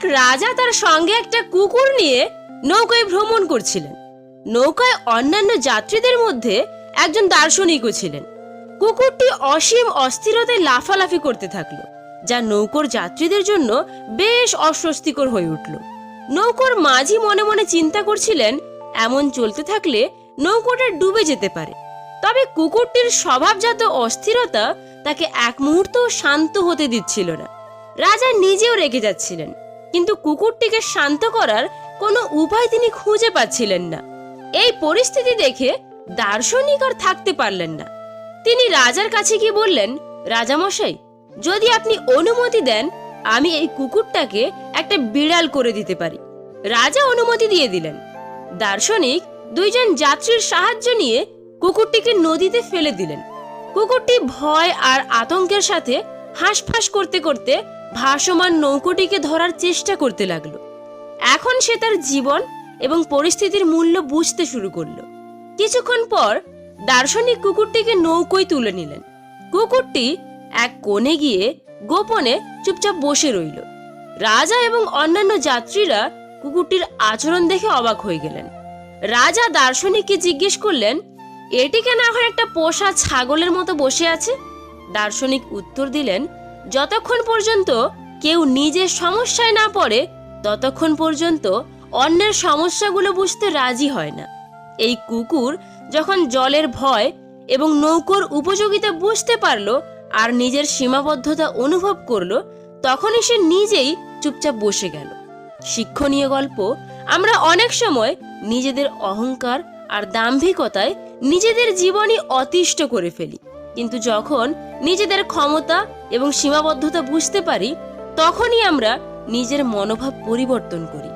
এক রাজা তার সঙ্গে একটা কুকুর নিয়ে নৌকায় ভ্রমণ করছিলেন। নৌকায় অন্যান্য যাত্রীদের মধ্যে একজন দার্শনিকও ছিলেন। কুকুরটি অসীম অস্থিরতায় লাফালাফি করতে থাকল, যা নৌকোর যাত্রীদের জন্য বেশ অস্বস্তিকর হয়ে উঠল। নৌকোর মাঝি মনে মনে চিন্তা করছিলেন, এমন চলতে থাকলে নৌকোটা ডুবে যেতে পারে। তবে কুকুরটির স্বভাবজাত অস্থিরতা তাকে এক মুহূর্ত শান্ত হতে দিচ্ছিল না। রাজা নিজেও রেগে যাচ্ছিলেন। কিন্তু কুকুরটিকে শান্ত করার কোনো উপায় তিনি খুঁজে পাচ্ছিলেন না। এই পরিস্থিতি দেখে দার্শনিক আর থাকতে পারলেন না। তিনি রাজার কাছে গিয়ে বললেন, রাজামশাই, যদি আপনি অনুমতি দেন, আমি এই কুকুরটাকে একটা বিড়াল করে দিতে পারি। রাজা অনুমতি দিয়ে দিলেন। দার্শনিক দুইজন যাত্রীর সাহায্য নিয়ে কুকুরটিকে নদীতে ফেলে দিলেন। কুকুরটি ভয় আর আতঙ্কের সাথে হাঁসফাঁস করতে করতে ভাসমান নৌকোটিকে ধরার চেষ্টা করতে লাগল। এখন সে তার জীবন এবং পরিস্থিতির মূল্য বুঝতে শুরু করল। কিছুক্ষণ পর দার্শনিক কুকুরটিকে নৌকোয় তুলে নিলেন। কুকুরটি এক কোণে গিয়ে গোপনে চুপচাপ বসে রইল। রাজা এবং অন্যান্য যাত্রীরা কুকুরটির আচরণ দেখে অবাক হয়ে গেলেন। রাজা দার্শনিককে জিজ্ঞেস করলেন এটি কেন এখন একটা পোষা ছাগলের মতো বসে আছে? দার্শনিক উত্তর দিলেন যতক্ষণ পর্যন্ত কেউ নিজের সমস্যায় না পড়ে, ততক্ষণ পর্যন্ত অন্যের সমস্যাগুলো বুঝতে রাজি হয় না। এই কুকুর যখন জলের ভয় এবং নৌকোর উপযোগিতা বুঝতে পারল আর নিজের সীমাবদ্ধতা অনুভব করল, তখনই সে নিজেই চুপচাপ বসে গেল। শিক্ষণীয় গল্প, আমরা অনেক সময় নিজেদের অহংকার আর দাম্ভিকতায় নিজেদের জীবনই অতিষ্ঠ করে ফেলি। কিন্তু যখন নিজেদের ক্ষমতা এবং সীমাবদ্ধতা বুঝতে পারি, তখনই আমরা নিজের মনোভাব পরিবর্তন করি।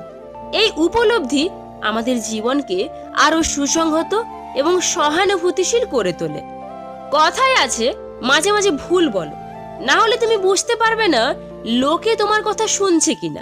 এই উপলব্ধি আমাদের জীবনকে আরও সুসংহত এবং সহানুভূতিশীল করে তোলে। কথায় আছে, মাঝে মাঝে ভুল বলো। না হলে তুমি বুঝতে পারবে না লোকে তোমার কথা শুনছে কিনা।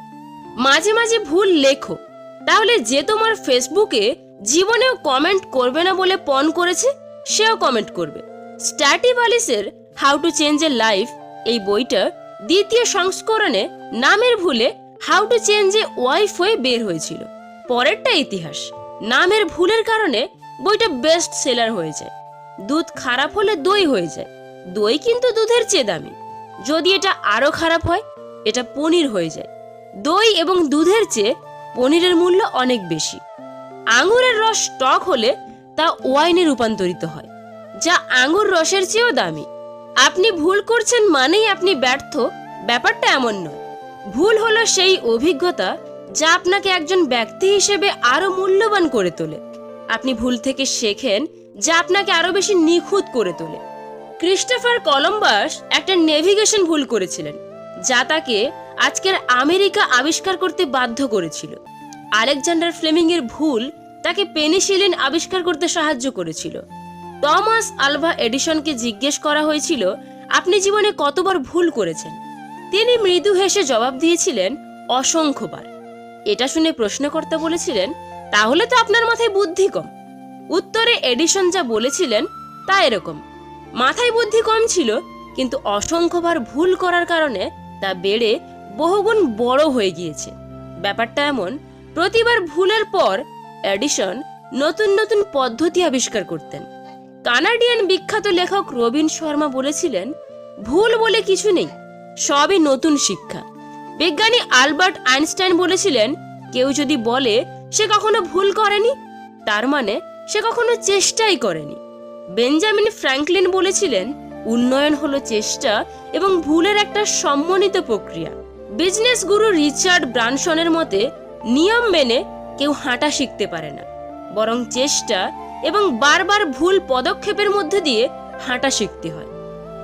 মাঝে মাঝে ভুল লেখো। তাহলে যে তোমার ফেসবুকে জীবনেও কমেন্ট করবে না বলে পণ করেছে, সেও কমেন্ট করবে। স্ট্যাটিভালিসের how to change a life এই বইটা দ্বিতীয় সংস্করণে নামের ভুলে how to change a wife হয়ে বের হয়েছিল। পরেরটা ইতিহাস, নামের ভুলের কারণে বইটা বেস্ট সেলার হয়ে যায় দুধ খারাপ হলে দই হয়ে যায়। দই কিন্তু দুধের চেয়ে দামি। যদি এটা আরও খারাপ হয়, এটা পনির হয়ে যায়। দই এবং দুধের চেয়ে পনিরের মূল্য অনেক বেশি। আঙুরের রস টক হলে তা ওয়াইনে রূপান্তরিত হয়। যা আঙুর রসের চেয়েও দামি। আপনি ভুল করছেন মানেই আপনি ব্যর্থ। ব্যাপারটা এমন নয়। ভুল হলো সেই অভিজ্ঞতা যা আপনাকে একজন ব্যক্তি হিসেবে আরও মূল্যবান করে তোলে। আপনি ভুল থেকে শেখেন যা আপনাকে আরও বেশি নিখুঁত করে তোলে। ক্রিস্টোফার কলম্বাস একটা নেভিগেশন ভুল করেছিলেন, যা তাকে আজকের আমেরিকা আবিষ্কার করতে বাধ্য করেছিল। আলেকজান্ডার ফ্লেমিং এর ভুল তাকে পেনিসিলিন আবিষ্কার করতে সাহায্য করেছিল। টমাস আলভা এডিসনকে জিজ্ঞেস করা হয়েছিল, আপনি জীবনে কতবার ভুল করেছেন? তিনি মৃদু হেসে জবাব দিয়েছিলেন, অসংখ্যবার। এটা শুনে প্রশ্নকর্তা বলেছিলেন, তাহলে তো আপনার মাথায় বুদ্ধি কম। উত্তরে এডিসন যা বলেছিলেন, তা এরকম, মাথায় বুদ্ধি কম ছিল, কিন্তু অসংখ্যবার ভুল করার কারণে তা বেড়ে বহুগুণ বড় হয়ে গিয়েছে। ব্যাপারটা এমন, প্রতিবার ভুলের পর এডিসন নতুন নতুন পদ্ধতি আবিষ্কার করতেন। কানাডিয়ান বিখ্যাত লেখক রবীন শর্মা বলেছিলেন, ভুল বলে কিছু নেই, সবই নতুন শিক্ষা। বিজ্ঞানী আলবার্ট আইনস্টাইন বলেছিলেন, কেউ যদি বলে, সে কখনো ভুল করেনি, তার মানে সে কখনো চেষ্টাই করেনি। বেঞ্জামিন ফ্র্যাঙ্কলিন বলেছিলেন, উন্নয়ন হলো চেষ্টা এবং ভুলের একটা সম্মানিত প্রক্রিয়া। বিজনেস গুরু রিচার্ড ব্রানসনের মতে, নিয়ম মেনে কেউ হাঁটা শিখতে পারে না, বরং চেষ্টা এবং বারবার ভুল পদক্ষেপের মধ্যে দিয়ে হাঁটা শিখতে হয়।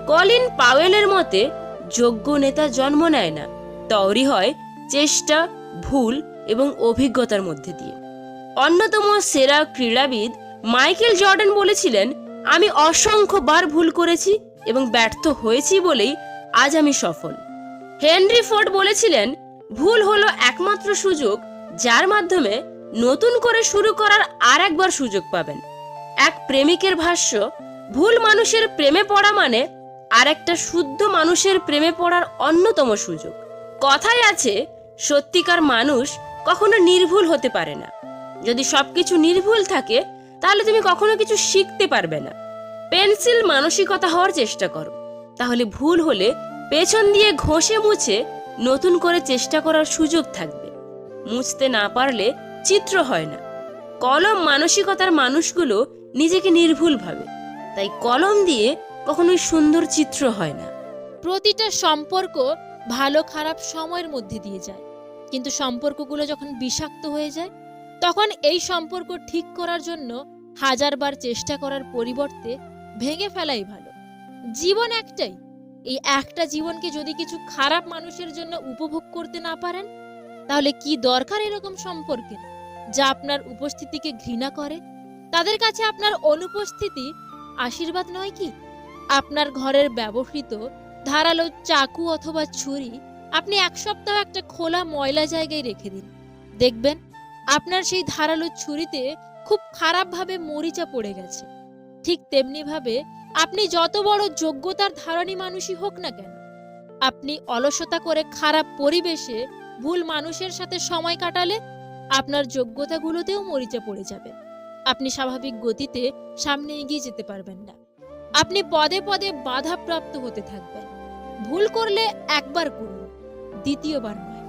কলিন পাওয়েলের মতে, যোগ্য নেতা জন্ম নেয় না তৈরি হয় চেষ্টা, ভুল এবং অভিজ্ঞতার মধ্যে দিয়ে। অন্যতম সেরা ক্রীড়াবিদ মাইকেল জর্ডান বলেছিলেন, আমি অসংখ্যবার ভুল করেছি এবং ব্যর্থ হয়েছি বলেই আজ আমি সফল। হেনরি ফোর্ড বলেছিলেন, ভুল হলো একমাত্র সুযোগ যার মাধ্যমে নতুন করে শুরু করার আর একবার সুযোগ পাবেন। এক প্রেমিকের ভাষ্য, ভুল মানুষের প্রেমে পড়া মানে আর একটা শুদ্ধ মানুষের প্রেমে পড়ার অন্যতম সুযোগ। কথায় আছে, সত্যিকার মানুষ কখনো নির্ভুল হতে পারে না। যদি সবকিছু নির্ভুল থাকে, তাহলে তুমি কখনো কিছু শিখতে পারবে না। পেন্সিল মানসিকতা হওয়ার চেষ্টা করো। তাহলে ভুল হলে পেছন দিয়ে ঘষে মুছে নতুন করে চেষ্টা করার সুযোগ থাকবে। মুছতে না পারলে চিত্র হয় না। কলম মানসিকতার মানুষগুলো নিজেকে নির্ভুল ভাবে তাই কলম দিয়ে কখনোই সুন্দর চিত্র হয় না। প্রতিটা সম্পর্ক ভালো খারাপ সময়ের মধ্যে দিয়ে যায়। কিন্তু সম্পর্কগুলো যখন বিষাক্ত হয়ে যায়, তখন এই সম্পর্ক ঠিক করার জন্য হাজারবার চেষ্টা করার পরিবর্তে ভেঙে ফেলাই ভালো। জীবন একটাই। এই একটা জীবনকে যদি কিছু খারাপ মানুষের জন্য উপভোগ করতে না পারেন, তাহলে কি দরকার এরকম সম্পর্কে? যা আপনার উপস্থিতিকে ঘৃণা করে তাদের কাছে আপনার অনুপস্থিতি আশীর্বাদ নয় কি? আপনার ঘরের ব্যবহৃত ধারালো চাকু অথবা ছুরি আপনি এক সপ্তাহ একটা খোলা ময়লা জায়গায় রেখে দিন। দেখবেন আপনার সেই ধারালো ছুরিতে খুব খারাপভাবে মরিচা পড়ে গেছে। ঠিক তেমনি ভাবে আপনি যত বড় যোগ্যতার ধারণী মানুষই হোক না কেন, আপনি অলসতা করে খারাপ পরিবেশে ভুল মানুষের সাথে সময় কাটালে আপনার যোগ্যতাগুলোতেও মরিচা পড়ে যাবে। আপনি স্বাভাবিক গতিতে সামনে এগিয়ে যেতে পারবেন না। আপনি পদে পদে বাধাপ্রাপ্ত হতে থাকবেন। ভুল করলে একবার করুন, দ্বিতীয়বার নয়।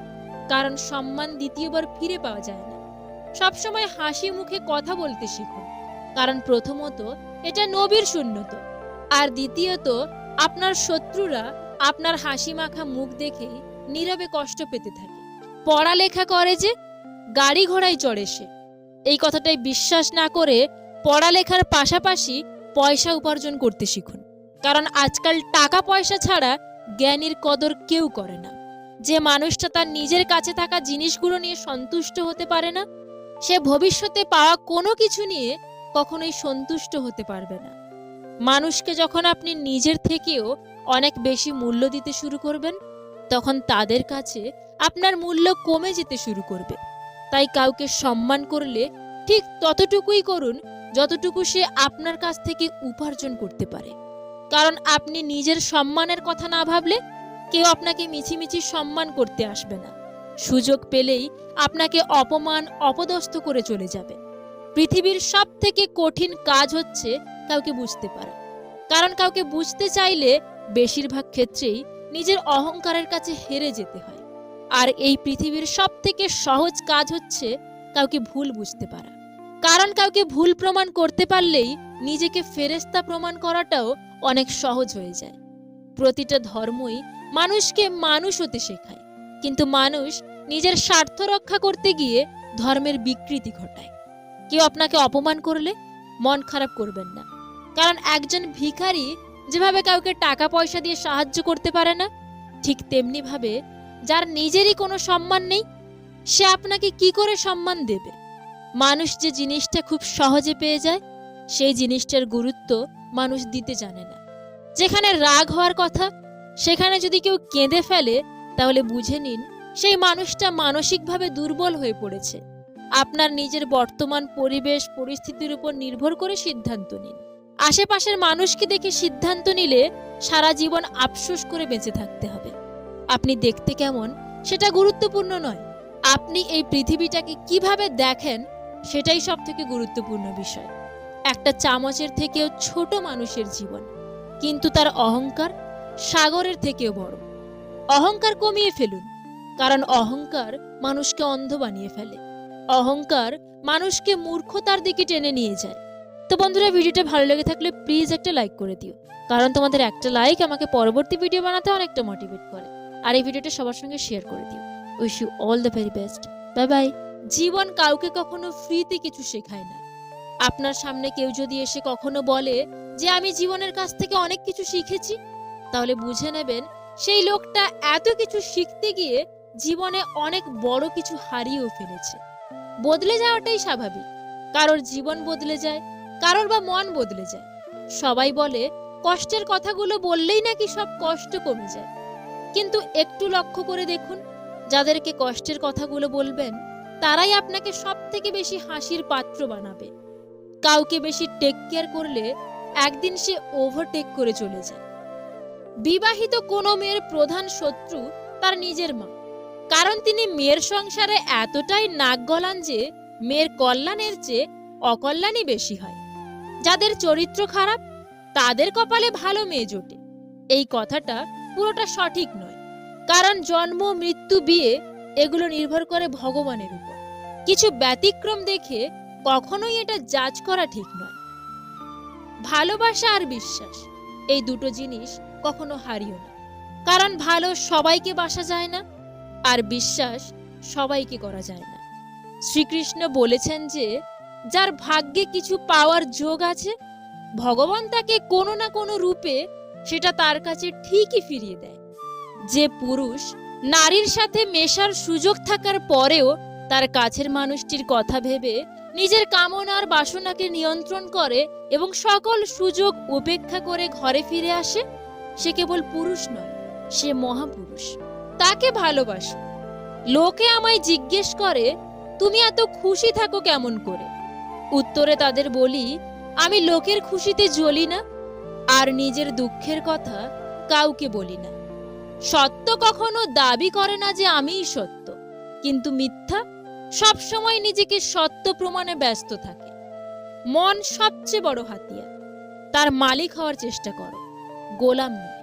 কারণ সম্মান দ্বিতীয়বার ফিরে পাওয়া যায় না। সবসময় হাসি মুখে কথা বলতে শিখুন। কারণ প্রথমত, এটা নবীর শূন্যত। আর দ্বিতীয়ত, আপনার শত্রুরা আপনার হাসি মাখা মুখ দেখেই নীরবে কষ্ট পেতে থাকে। পড়ালেখা করে যে, গাড়ি ঘোড়ায় চড়ে সে। এই কথাটাই বিশ্বাস না করে পড়ালেখার পাশাপাশি পয়সা উপার্জন করতে শিখুন। কারণ আজকাল টাকা পয়সা ছাড়া জ্ঞানীর কদর কেউ করে না। যে মানুষটা তার নিজের কাছে থাকা জিনিসগুলো নিয়ে সন্তুষ্ট হতে পারে না, সে ভবিষ্যতে পাওয়া কোনো কিছু নিয়ে কখনোই সন্তুষ্ট হতে পারবে না। মানুষকে যখন আপনি নিজের থেকেও অনেক বেশি মূল্য দিতে শুরু করবেন, তখন তাদের কাছে আপনার মূল্য কমে যেতে শুরু করবে। তাই কাউকে সম্মান করলে ঠিক ততটুকুই করুন যতটুকু সে আপনার কাছ থেকে উপার্জন করতে পারে। কারণ আপনি নিজের সম্মানের কথা না ভাবলে কেউ আপনাকে মিছিমিছি সম্মান করতে আসবে না। সুযোগ পেলেই আপনাকে অপমান, অপদস্থ করে চলে যাবে। পৃথিবীর সব থেকে কঠিন কাজ হচ্ছে কাউকে বুঝতে পারা। কারণ কাউকে বুঝতে চাইলে বেশিরভাগ ক্ষেত্রেই নিজের অহংকারের কাছে হেরে যেতে হয়। আর এই পৃথিবীর সব থেকে সহজ কাজ হচ্ছে কাউকে ভুল বুঝতে পারা। কারণ কাউকে ভুল প্রমাণ করতে পারলেই নিজেকে ফেরেস্তা প্রমাণ করাটাও অনেক সহজ হয়ে যায়। প্রতিটা ধর্মই মানুষকে মানুষ হতে শেখায়, কিন্তু মানুষ নিজের স্বার্থ রক্ষা করতে গিয়ে ধর্মের বিকৃতি ঘটায়। কেউ আপনাকে অপমান করলে মন খারাপ করবেন না, কারণ একজন ভিখারি যেভাবে কাউকে টাকা পয়সা দিয়ে সাহায্য করতে পারে না, ঠিক তেমনি ভাবে যার নিজেরই কোনো সম্মান নেই, সে আপনাকে কি করে সম্মান দেবে? মানুষ যে জিনিসটা খুব সহজে পেয়ে যায়, সেই জিনিসটার গুরুত্ব মানুষ দিতে জানে না। যেখানে রাগ হওয়ার কথা, সেখানে যদি কেউ কেঁদে ফেলে, তাহলে বুঝে নিন, সেই মানুষটা মানসিকভাবে দুর্বল হয়ে পড়েছে। আপনার নিজের বর্তমান পরিবেশ, পরিস্থিতির উপর নির্ভর করে সিদ্ধান্ত নিন। আশেপাশের মানুষকে দেখে সিদ্ধান্ত নিলে সারা জীবন আফসোস করে বেঁচে থাকতে হবে। আপনি দেখতে কেমন, সেটা গুরুত্বপূর্ণ নয়। আপনি এই পৃথিবীটাকে কীভাবে দেখেন, সেটাই সব থেকে গুরুত্বপূর্ণ বিষয়। একটা চামচের থেকেও ছোট মানুষের জীবন, কিন্তু তার অহংকার সাগরের থেকেও বড়। অহংকার কমিয়ে ফেলুন, কারণ অহংকার মানুষকে অন্ধ বানিয়ে ফেলে। অহংকার মানুষকে মূর্খতার দিকে টেনে নিয়ে যায়। তো বন্ধুরা, ভিডিওটা ভালো লেগে থাকলে প্লিজ একটা লাইক করে দিও, কারণ তোমাদের একটা লাইক আমাকে পরবর্তী ভিডিও বানাতে অনেকটা মোটিভেট করে। আর এই ভিডিওটা সবার সঙ্গে শেয়ার করে দিও। Wish you all the very best bye bye জীবন কাউকে কখনো ফ্রিতে কিছু শেখায় না। আপনার সামনে কেউ যদি এসে কখনো বলে যে, আমি জীবনের কাছ থেকে অনেক কিছু শিখেছি, তাহলে বুঝে নেবেন সেই লোকটা এত কিছু শিখতে গিয়ে জীবনে অনেক বড় কিছু হারিয়েও ফেলেছে। বদলে যাওয়াটাই স্বাভাবিক। কারোর জীবন বদলে যায়, কারোর বা মন বদলে যায়। সবাই বলে, কষ্টের কথাগুলো বললেই নাকি সব কষ্ট কমে যায়। কিন্তু একটু লক্ষ্য করে দেখুন, যাদেরকে কষ্টের কথাগুলো বলবেন, তারাই আপনাকে সব থেকে বেশি হাসির পাত্র বানাবে। কাউকে বেশি টেক কেয়ার করলে একদিন সে ওভারটেক করে চলে যায়। বিবাহিত কোনো মেয়ের প্রধান শত্রু তার নিজের মা, কারণ তিনি মেয়ের সংসারে এতটাই নাক গলান যে মেয়ের কল্যাণের চেয়ে অকল্যাণই বেশি হয়। যাদের চরিত্র খারাপ, তাদের কপালে ভালো মেয়ে জোটে। এই কথাটা পুরোটা সঠিক নয়। কারণ জন্ম, মৃত্যু, বিয়ে এগুলো নির্ভর করে ভগবানের উপর। কিছু ব্যতিক্রম দেখে কখনোই এটা জাজ করা ঠিক নয়। ভালোবাসা আর বিশ্বাস, এই দুটো জিনিস কখনো হারিও না। কারণ ভালো সবাইকে বাসা যায় না, আর বিশ্বাস সবাইকে করা যায় না। শ্রীকৃষ্ণ বলেছেন যে, যার ভাগ্যে কিছু পাওয়ার যোগ আছে, ভগবান তাকে কোনো না কোনো রূপে সেটা তার কাছে ঠিকই ফিরিয়ে দেয়। যে পুরুষ নারীর সাথে মেশার সুযোগ থাকার পরেও তার কাছের মানুষটির কথা ভেবে নিজের কামনার বাসনাকে নিয়ন্ত্রণ করে এবং সকল সুযোগ উপেক্ষা করে ঘরে ফিরে আসে, সে কেবল পুরুষ নয়, সে মহাপুরুষ। তাকে ভালোবাসো। লোকে আমায় জিজ্ঞেস করে, তুমি এত খুশি থাকো কেমন করে? উত্তরে তাদের বলি, আমি লোকের খুশিতে জ্বলি না আর নিজের দুঃখের কথা কাউকে বলি না। সত্য কখনো দাবি করে না যে আমিই সত্য, কিন্তু মিথ্যা সবসময় নিজেকে সত্য প্রমাণে ব্যস্ত থাকে। মন সবচেয়ে বড় হাতিয়ার, তার মালিক হওয়ার চেষ্টা করো, গোলাম নয়।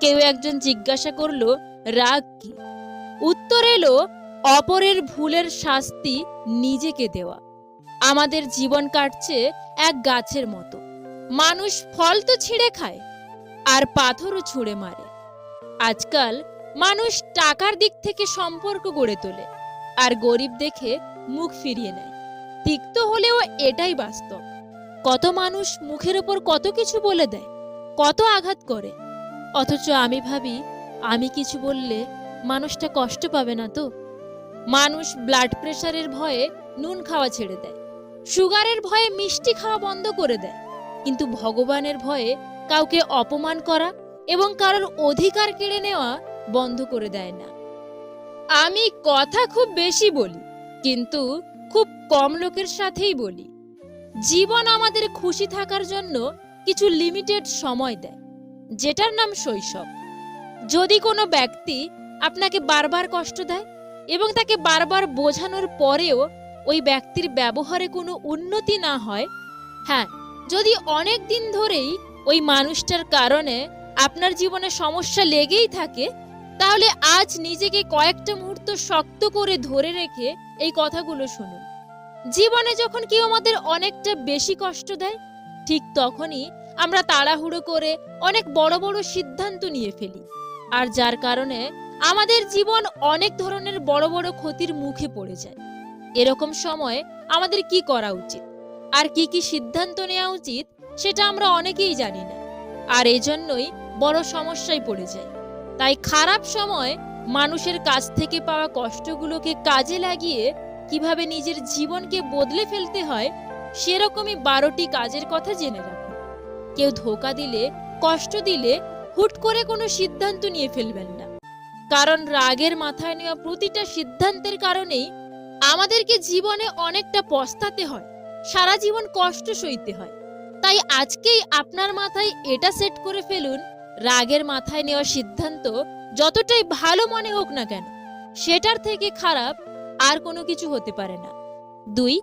কেউ একজন জিজ্ঞাসা করল, রাগ কি? উত্তর এলো, অপরের ভুলের শাস্তি নিজেকে দেওয়া। আমাদের জীবন কাটছে এক গাছের মতো। মানুষ ফল তো ছিঁড়ে খায়, আর পাথরও ছুঁড়ে মারে। আজকাল মানুষ টাকার দিক থেকে সম্পর্ক গড়ে তোলে, আর গরিব দেখে মুখ ফিরিয়ে নেয়। তিক্ত হলেও এটাই বাস্তব। কত মানুষ মুখের ওপর কত কিছু বলে দেয়, কত আঘাত করে। অথচ আমি ভাবি, আমি কিছু বললে মানুষটা কষ্ট পাবে না তো? মানুষ ব্লাড প্রেশারের ভয়ে নুন খাওয়া ছেড়ে দেয় সুগারের ভয়ে মিষ্টি খাওয়া বন্ধ করে দেয়। কিন্তু ভগবানের ভয়ে কাউকে অপমান করা এবং কারোর অধিকার কেড়ে নেওয়া বন্ধ করে দেয় না। আমি কথা খুব বেশি বলি, কিন্তু খুব কম লোকের সাথেই বলি। জীবন আমাদের খুশি থাকার জন্য কিছু লিমিটেড সময় দেয়, যেটার নাম শৈশব। যদি কোনো ব্যক্তি আপনাকে বারবার কষ্ট দেয় এবং তাকে বারবার বোঝানোর পরেও ওই ব্যক্তির ব্যবহারে কোনো উন্নতি না হয় হ্যাঁ যদি অনেক দিন ধরেই ওই মানুষটার কারণে আপনার জীবনে সমস্যা লেগেই থাকে, তাহলে আজ নিজেকে কয়েকটা মুহূর্ত শক্ত করে ধরে রেখে এই কথাগুলো শুনুন। জীবনে যখন কেউ আমাদের অনেকটা বেশি কষ্ট দেয়, ঠিক তখনই আমরা তাড়াহুড়ো করে অনেক বড় বড় সিদ্ধান্ত নিয়ে ফেলি। আর যার কারণে আমাদের জীবন অনেক ধরনের বড় বড় ক্ষতির মুখে পড়ে যায়। এরকম সময় আমাদের কি করা উচিত? আর কি কি সিদ্ধান্ত নেওয়া উচিত, সেটা আমরা অনেকেই জানি না। আর এজন্যই বড় সমস্যায় পড়ে যায় তাই খারাপ সময় মানুষের কাছ থেকে পাওয়া কষ্টগুলোকে কাজে লাগিয়ে কীভাবে নিজের জীবনকে বদলে ফেলতে হয়, সেরকমই বারোটি কাজের কথা জেনে রাখুন কেউ ধোকা দিলে, কষ্ট দিলে হুট করে কোনো সিদ্ধান্ত নিয়ে ফেলবেন না। কারণ রাগের মাথায় নেওয়া প্রতিটা সিদ্ধান্তের কারণেই আমাদেরকে জীবনে অনেকটা পস্তাতে হয়। সারা জীবন কষ্ট সইতে হয়। তাই আজকেই আপনার মাথায় এটা সেট করে ফেলুন, রাগের মাথায় নেওয়া সিদ্ধান্ত যতটাই ভালো মনে হোক না কেন, সেটার থেকে খারাপ আর কোনো কিছু হতে পারে না। দুই,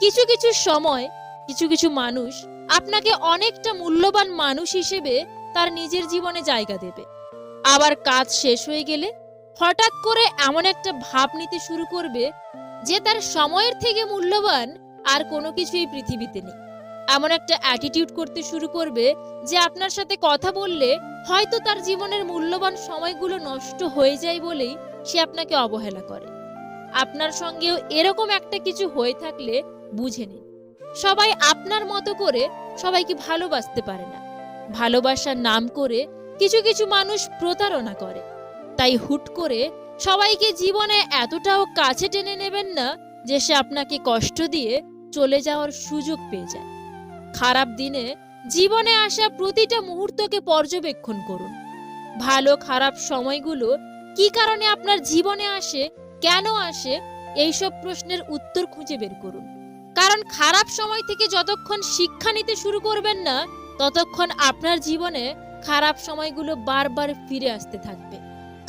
কিছু কিছু সময়, কিছু কিছু মানুষ আপনাকে অনেকটা মূল্যবান মানুষ হিসেবে তার নিজের জীবনে জায়গা দেবে। আবার কাজ শেষ হয়ে গেলে হঠাৎ করে এমন একটা ভাব নিতে শুরু করবে যে তার সময়ের থেকে মূল্যবান আর কোনো কিছুই পৃথিবীতে নেই। এমন একটা অ্যাটিটিউড করতে শুরু করবে যে আপনার সাথে কথা বললে হয়তো তার জীবনের মূল্যবান সময়গুলো নষ্ট হয়ে যায় বলেই সে আপনাকে অবহেলা করে। আপনার সঙ্গেও এরকম একটা কিছু হয়ে থাকলে বুঝে নিন। সবাই আপনার মতো করে সবাইকে ভালোবাসতে পারে না। ভালোবাসার নাম করে কিছু কিছু মানুষ প্রতারণা করে। তাই হুট করে সবাইকে জীবনে এতটাও কাছে টেনে নেবেন না যে সে আপনাকে কষ্ট দিয়ে চলে যাওয়ার সুযোগ পেয়ে যায়। খারাপ দিনে জীবনে আসা প্রতিটা মুহূর্তকে পর্যবেক্ষণ করুন। ভালো খারাপ সময়গুলো কি কারণে আপনার জীবনে আসে, কেন আসে, এইসব প্রশ্নের উত্তর খুঁজে বের করুন। কারণ খারাপ সময় থেকে যতক্ষণ শিক্ষা নিতে শুরু করবেন না, ততক্ষণ আপনার জীবনে খারাপ সময়গুলো বারবার ফিরে আসতে থাকবে।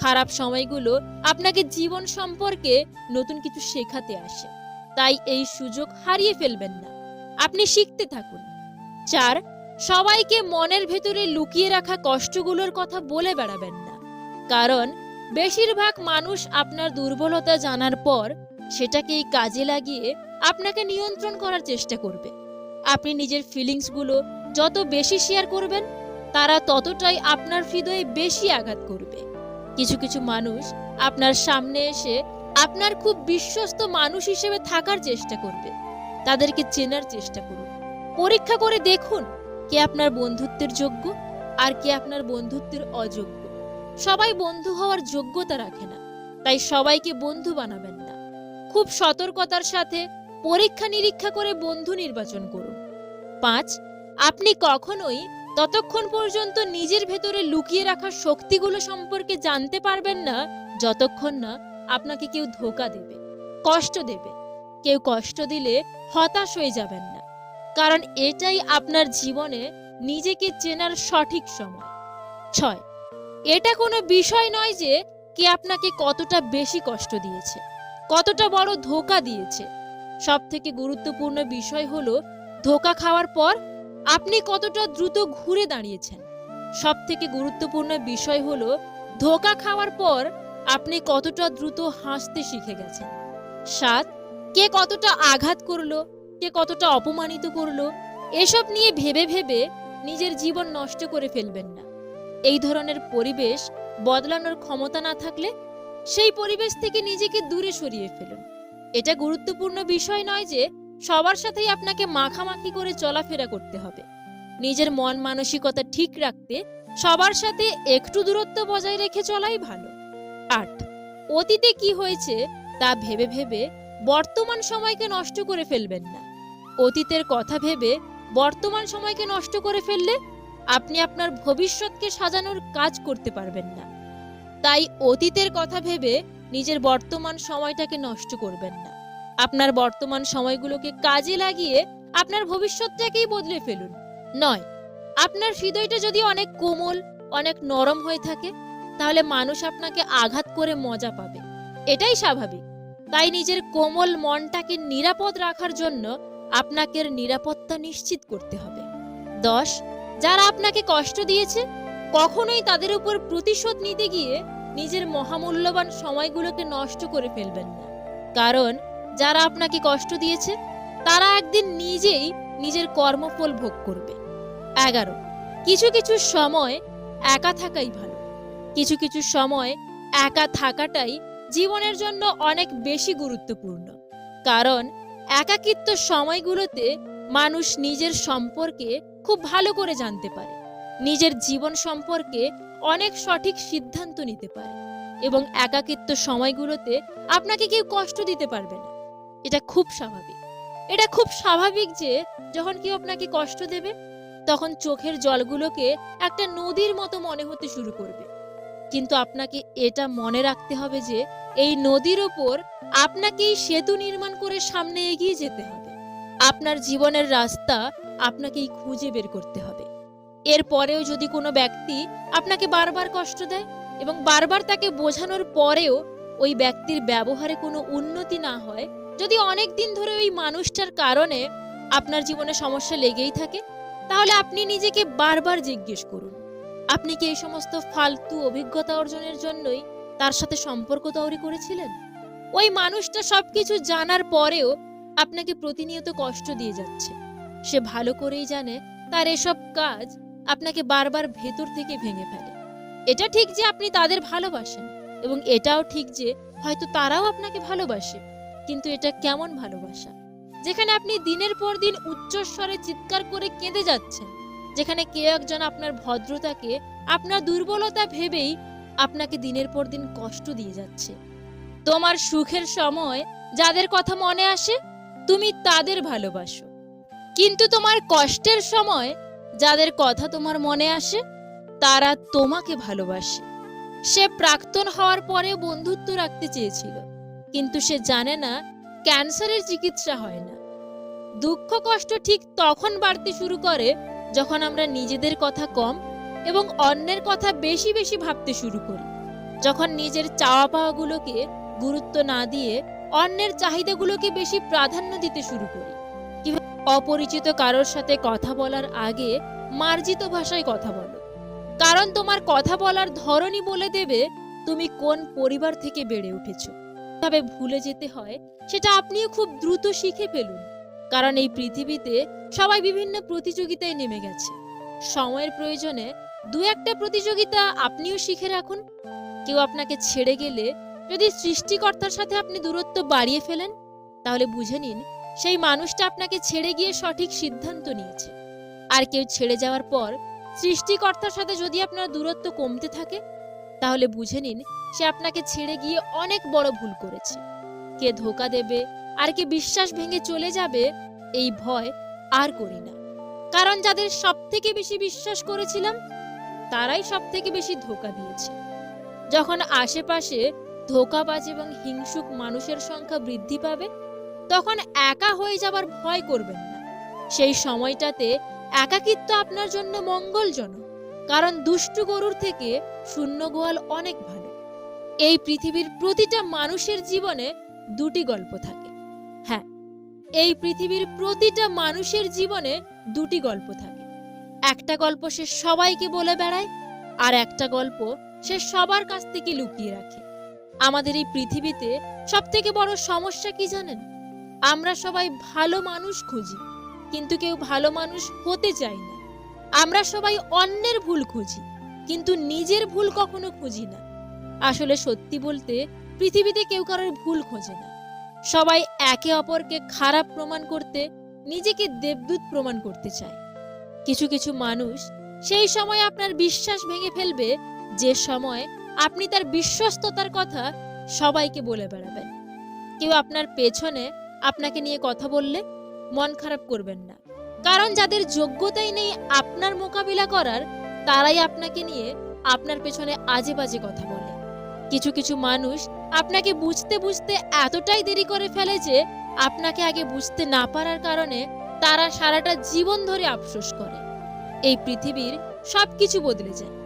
খারাপ সময়গুলো আপনাকে জীবন সম্পর্কে নতুন কিছু শেখাতে আসে। তাই এই সুযোগ হারিয়ে ফেলবেন না। আপনি শিখতে থাকুন। চার, সবাইকে মনের ভেতরে লুকিয়ে রাখা কষ্টগুলোর কথা বলে বেড়াবেন না। কারণ, বেশিরভাগ মানুষ আপনার দুর্বলতা জানার পর সেটাকেই কাজে লাগিয়ে আপনাকে নিয়ন্ত্রণ করার চেষ্টা করবে। আপনি নিজের ফিলিংসগুলো যত বেশি শেয়ার করবেন, তারা ততটাই আপনার হৃদয়ে বেশি আঘাত করবে। কিছু কিছু মানুষ আপনার সামনে এসে আপনার খুব বিশ্বস্ত মানুষ হিসেবে থাকার চেষ্টা করবে। তাদেরকে চেনার চেষ্টা করুন। পরীক্ষা করে দেখুন কে আপনার বন্ধুত্বের যোগ্য আর কে আপনার বন্ধুত্বের অযোগ্য। সবাই বন্ধু হওয়ার যোগ্যতা রাখে না, তাই সবাইকে বন্ধু বানাবেন না। খুব সতর্কতার সাথে পরীক্ষা নিরীক্ষা করে বন্ধু নির্বাচন করুন। পাঁচ, আপনি কখনোই ততক্ষণ পর্যন্ত নিজের ভেতরে লুকিয়ে রাখা শক্তিগুলো সম্পর্কে জানতে পারবেন না, যতক্ষণ না আপনাকে কেউ ধোকা দেবে, কষ্ট দেবে। কেউ কষ্ট দিলে হতাশ হয়ে যাবেন না। কারণ এটাই আপনার জীবনে নিজেকে চেনার সঠিক সময়। ছয়, এটা কোনো বিষয় নয় যে কে আপনাকে কতটা বেশি কষ্ট দিয়েছে, কতটা বড় ধোকা দিয়েছে। সব থেকে গুরুত্বপূর্ণ বিষয় হলো, ধোকা খাওয়ার পর আপনি কতটা দ্রুত ঘুরে দাঁড়িয়েছেন। সব থেকে গুরুত্বপূর্ণ বিষয় হলো, ধোকা খাওয়ার পর আপনি কতটা দ্রুত হাসতে শিখে গেছেন? সাত, কে কতটা আঘাত করল? কে কতটা অপমানিত করল? এসব নিয়ে ভেবে ভেবে নিজের জীবন নষ্ট করে ফেলবেন না। এই ধরনের পরিবেশ বদলানোর ক্ষমতা না থাকলে সেই পরিবেশ থেকে নিজেকে দূরে সরিয়ে ফেলুন। এটা গুরুত্বপূর্ণ বিষয় নয় যে সবার সাথেই আপনাকে মাখামাখি করে চলাফেরা করতে হবে। নিজের মন মানসিকতা ঠিক রাখতে সবার সাথে একটু দূরত্ব বজায় রেখে চলাই ভালো। আট। অতীতে কি হয়েছে তা ভেবে ভেবে বর্তমান সময়কে নষ্ট করে ফেলবেন না। অতীতের কথা ভেবে বর্তমান সময়কে নষ্ট করে ফেললে আপনি আপনার ভবিষ্যৎকে সাজানোর কাজ করতে পারবেন না। তাই অতীতের কথা ভেবে নিজের বর্তমান সময়টাকে নষ্ট করবেন না। আপনার বর্তমান সময়গুলোকে কাজে লাগিয়ে আপনার ভবিষ্যৎটাকেই বদলে ফেলুন। নয়, আপনার হৃদয়টা যদি অনেক কোমল, অনেক নরম হয়ে থাকে তাহলে মানুষ আপনাকে আঘাত করে মজা পাবে। এটাই স্বাভাবিক। তাই নিজের কোমল মনটাকে নিরাপদ রাখার জন্য আপনাকে নিরাপত্তা নিশ্চিত করতে হবে। দশ, যারা আপনাকে কষ্ট দিয়েছে, কখনোই তাদের উপর প্রতিশোধ নিতে গিয়ে নিজের মহামূল্যবান সময়গুলোকে নষ্ট করে ফেলবেন না। কারণ, যারা আপনাকে কষ্ট দিয়েছে, তারা একদিন নিজেই নিজের কর্মফল ভোগ করবে। এগারো, কিছু কিছু সময় একা থাকাই ভালো। কিছু কিছু সময় একা থাকাটাই জীবনের জন্য অনেক বেশি গুরুত্বপূর্ণ। কারণ একাকিত্ব সময়গুলোতে মানুষ নিজের সম্পর্কে খুব ভালো করে জানতে পারে। নিজের জীবন সম্পর্কে অনেক সঠিক সিদ্ধান্ত নিতে পারে এবং একাকিত্ব সময়গুলোতে আপনাকে কেউ কষ্ট দিতে পারবে না। এটা খুব স্বাভাবিক। এটা খুব স্বাভাবিক যে যখন কেউ আপনাকে কষ্ট দেবে, তখন চোখের জলগুলোকে একটা নদীর মতো মনে হতে শুরু করবে। কিন্তু আপনাকে এটা মনে রাখতে হবে যে, এই নদীর ওপর আপনাকেই সেতু নির্মাণ করে সামনে এগিয়ে যেতে হবে। আপনার জীবনের রাস্তা আপনাকেই খুঁজে বের করতে হবে। এরপরেও যদি কোনো ব্যক্তি আপনাকে বারবার কষ্ট দেয় এবং বারবার তাকে বোঝানোর পরেও ওই ব্যক্তির ব্যবহারে কোনো উন্নতি না হয়, যদি অনেক দিন ধরে ওই মানুষটার কারণে আপনার জীবনে সমস্যা লেগেই থাকে, তাহলে আপনি নিজেকে বারবার জিজ্ঞেস করুন। আপনি কি এই সমস্ত ফালতু অভিজ্ঞতা অর্জনের জন্যই তার সাথে সম্পর্ক তৈরি করেছিলেন? ওই মানুষটা সবকিছু জানার পরেও আপনাকে প্রতিনিয়ত কষ্ট দিয়ে যাচ্ছে। সে ভালো করেই জানে তার এসব কাজ আপনাকে বারবার ভেতর থেকে ভেঙে ফেলে। এটা ঠিক যে আপনি তাদের ভালোবাসেন এবং এটাও ঠিক যে হয়তো তারাও আপনাকে ভালোবাসে, কিন্তু এটা কেমন ভালোবাসা? যেখানে আপনি দিনের পর দিন উচ্চস্বরে চিৎকার করে কেঁদে যাচ্ছেন। যেখানে কেউ একজন আপনার ভদ্রতাকে, আপনার দুর্বলতা ভেবেই আপনাকে দিনের পর দিন কষ্ট দিয়ে যাচ্ছে। তোমার সুখের সময় যাদের কথা মনে আসে, তুমি তাদের ভালোবাসো। কিন্তু তোমার কষ্টের সময় যাদের কথা তোমার মনে আসে, তারা তোমাকে ভালোবাসে। সে প্রাক্তন হওয়ার পরে বন্ধুত্ব রাখতে চেয়েছিল, কিন্তু সে জানে না ক্যান্সারের চিকিৎসা হয় না। দুঃখ কষ্ট ঠিক তখন বাড়তে শুরু করে যখন আমরা নিজেদের কথা কম এবং অন্যের কথা বেশি বেশি ভাবতে শুরু করি, যখন নিজের চাওয়া পাওয়াগুলোকে গুরুত্ব না দিয়ে অন্যের চাহিদাগুলোকে বেশি প্রাধান্য দিতে শুরু করি। কীভাবে অপরিচিত কারোর সাথে কথা বলার আগে মার্জিত ভাষায় কথা বলো। কারণ তোমার কথা বলার ধরনই বলে দেবে তুমি কোন পরিবার থেকে বেড়ে উঠেছো। তবে ভুলে যেতে হয় সেটা আপনিও খুব দ্রুত শিখে ফেলুন। কারণ এই পৃথিবীতে সবাই বিভিন্ন প্রতিযোগিতায় নেমে গেছে। সময়ের প্রয়োজনে দু একটা প্রতিযোগিতা আপনিও শিখে রাখুন। কেউ আপনাকে ছেড়ে গেলে যদি সৃষ্টিকর্তার সাথে আপনি দূরত্ব বাড়িয়ে ফেলেন, তাহলে বুঝে নিন সেই মানুষটা আপনাকে ছেড়ে গিয়ে সঠিক সিদ্ধান্ত নিয়েছে। আর কেউ ছেড়ে যাওয়ার পর সৃষ্টিকর্তার সাথে যদি আপনার দূরত্ব কমতে থাকে, তাহলে বুঝে নিন সে আপনাকে ছেড়ে গিয়ে অনেক বড় ভুল করেছে। কে ধোকা দেবে আর কে বিশ্বাস ভেঙে চলে যাবে, এই ভয় আর করি না। কারণ যাদের সব থেকে বেশি বিশ্বাস করেছিলাম, তারাই সব থেকে বেশি ধোকা দিয়েছে। যখন আশেপাশে ধোকাবাজ এবং হিংসুক মানুষের সংখ্যা বৃদ্ধি পাবে, তখন একা হয়ে যাবার ভয় করবেন না। সেই সময়টাতে একাকিত্ব আপনার জন্য মঙ্গলজনক, কারণ দুষ্টু গরুর থেকে শূন্য গোয়াল অনেক ভালো। এই পৃথিবীর প্রতিটা মানুষের জীবনে দুটি গল্প থাকে। এই পৃথিবীর প্রতিটা মানুষের জীবনে দুটি গল্প থাকে। একটা গল্প সে সবাইকে বলে বেড়ায়, আর একটা গল্প সে সবার কাছ থেকে লুকিয়ে রাখে। আমাদের এই পৃথিবীতে সব থেকে বড় সমস্যা কি জানেন? আমরা সবাই ভালো মানুষ খুঁজি, কিন্তু কেউ ভালো মানুষ হতে চাই না। আমরা সবাই অন্যের ভুল খুঁজি, কিন্তু নিজের ভুল কখনো খুঁজি না। আসলে সত্যি বলতে পৃথিবীতে কেউ কারোর ভুল খোঁজে না। সবাই একে অপরকে খারাপ প্রমাণ করতে নিজেকে দেবদূত প্রমাণ করতে চায়। কিছু কিছু মানুষ সেই সময় আপনার বিশ্বাস ভেঙে ফেলবে, যে সময় আপনি তার বিশ্বস্ততার কথা সবাইকে বলে বেড়াবেন। কেউ আপনার পেছনে আপনাকে নিয়ে কথা বললে মন খারাপ করবেন না। কারণ যাদের যোগ্যতাই নেই আপনার মোকাবিলা করার, তারাই আপনাকে নিয়ে আপনার পেছনে আজে বাজে কথা বলে। কিছু কিছু মানুষ আপনাকে বুঝতে বুঝতে এতটাই দেরি করে ফেলে যে আপনাকে আগে বুঝতে না পারার কারণে তারা সারাটা জীবন ধরে আফসোস করে। এই পৃথিবীর সব কিছু বদলে যায়।